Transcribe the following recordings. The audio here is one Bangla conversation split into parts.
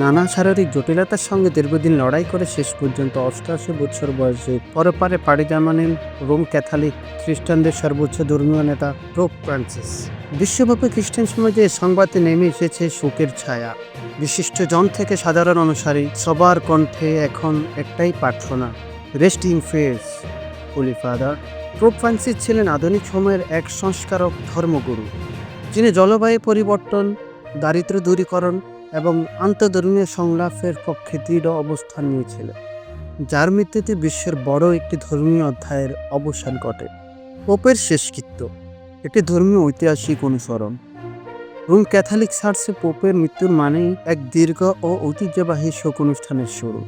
নানা শারীরিক জটিলতার সঙ্গে দীর্ঘদিন লড়াই করে শেষ পর্যন্ত অষ্টআশি বছর বয়সে পরপারে পাড়ি জামানেন রোম ক্যাথলিক খ্রিস্টানদের সর্বোচ্চ ধর্মীয় নেতা পোপ ফ্রান্সিস। বিশ্বব্যাপী খ্রিস্টান সমাজে সংবাদে নেমে এসেছে শোকের ছায়া। বিশিষ্ট জন থেকে সাধারণ অনুসারী সবার কণ্ঠে এখন একটাই প্রার্থনা rest peace Holy Father Pope Francis ছিলেন আধুনিক সময়ের এক সংস্কারক ধর্মগুরু, যিনি জলবায়ু পরিবর্তন, দারিদ্র্য দূরীকরণ এবং আন্তধর্মীয় সংলাপের পক্ষে দৃঢ় অবস্থান নিয়েছিলেন যার মৃত্যুতে বিশ্বের বড় একটি ধর্মীয় অধ্যায়ের অবসান ঘটে। পোপের শেষকৃত্য একটি ধর্মীয় ঐতিহাসিক অনুসরণ। রোম ক্যাথলিক চার্চে পোপের মৃত্যুর মানেই এক দীর্ঘ ও ঐতিহ্যবাহী শোক অনুষ্ঠানের শুরু।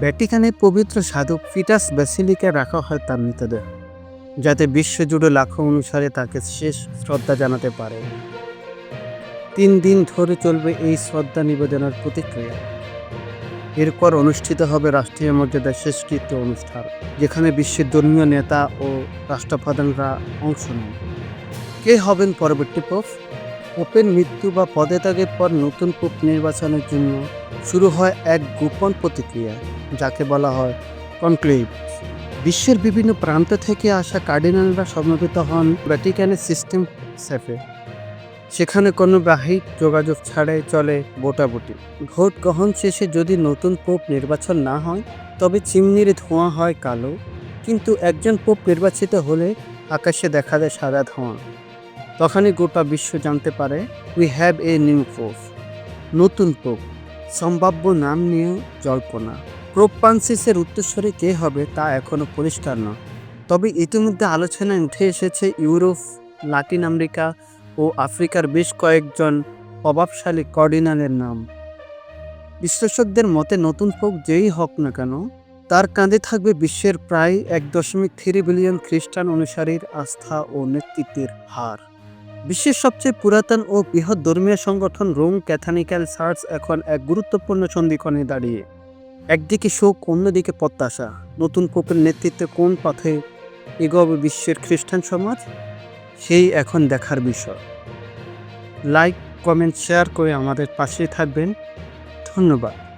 ভ্যাটিকানের পবিত্র সাধক ফিটাস ব্যাসিলিকে রাখা হয় তার মৃতদেহ, যাতে বিশ্বজুড়ে লাখো অনুসারে তাকে শেষ শ্রদ্ধা জানাতে পারে। তিন দিন ধরে চলবে এই শ্রদ্ধা নিবেদনের প্রতিক্রিয়া। এরপর অনুষ্ঠিত হবে রাষ্ট্রীয় মর্যাদার শেষকৃত্য অনুষ্ঠান, যেখানে বিশ্বের ধর্মীয় নেতা ও রাষ্ট্রপ্রধানরা অংশ নেন। কে হবেন পরবর্তী পোপ পোপের মৃত্যু বা পদত্যাগের পর নতুন পোপ নির্বাচনের জন্য শুরু হয় এক গোপন প্রতিক্রিয়া, যাকে বলা হয় কনক্লেভ। বিশ্বের বিভিন্ন প্রান্ত থেকে আসা কার্ডিনালরা সমবেত হন ভ্যাটিকানের সিস্টেম সেফে সেখানে কোনো বাহিক যোগাযোগ ছাড়াই চলে ভোটাভুটি। ভোট গ্রহণ শেষে যদি নতুন পোপ নির্বাচন না হয়, তবে চিমনির ধোঁয়া হয় কালো। কিন্তু একজন পোপ নির্বাচিত হলে আকাশে দেখা দেয় সাদা ধোঁয়া। তখনই গোটা বিশ্ব জানতে পারে we have a new pope নতুন পোপ, সম্ভাব্য নাম নিয়েও জল্পনা। পোপ ফ্রান্সিসের উত্তরস্বরে কে হবে তা এখনও পরিষ্কার নয়। তবে ইতিমধ্যে আলোচনায় উঠে এসেছে ইউরোপ, লাতিন আমেরিকা ও আফ্রিকার বেশ কয়েকজন প্রভাবশালী কর্ডিনালের নাম। বিশ্লেষকদের মতে নতুন পোপ যেই হোক না কেন, তার কাঁধে থাকবে বিশ্বের প্রায় এক দশমিক থ্রি বিলিয়ন খ্রিস্টান অনুসারীর আস্থা ও নেতৃত্বের হার। বিশ্বের সবচেয়ে পুরাতন ও বৃহৎ ধর্মীয় সংগঠন রোম ক্যাথনিক্যাল চার্চ এখন এক গুরুত্বপূর্ণ সন্ধিক্ষণে দাঁড়িয়ে। একদিকে শোক, অন্যদিকে প্রত্যাশা। নতুন পোপের নেতৃত্বে কোন পথে এগোবে বিশ্বের খ্রিস্টান সমাজ? সেই এখন দেখার বিষয়। লাইক কমেন্ট শেয়ার করে আমাদের পাশে থাকবেন। ধন্যবাদ।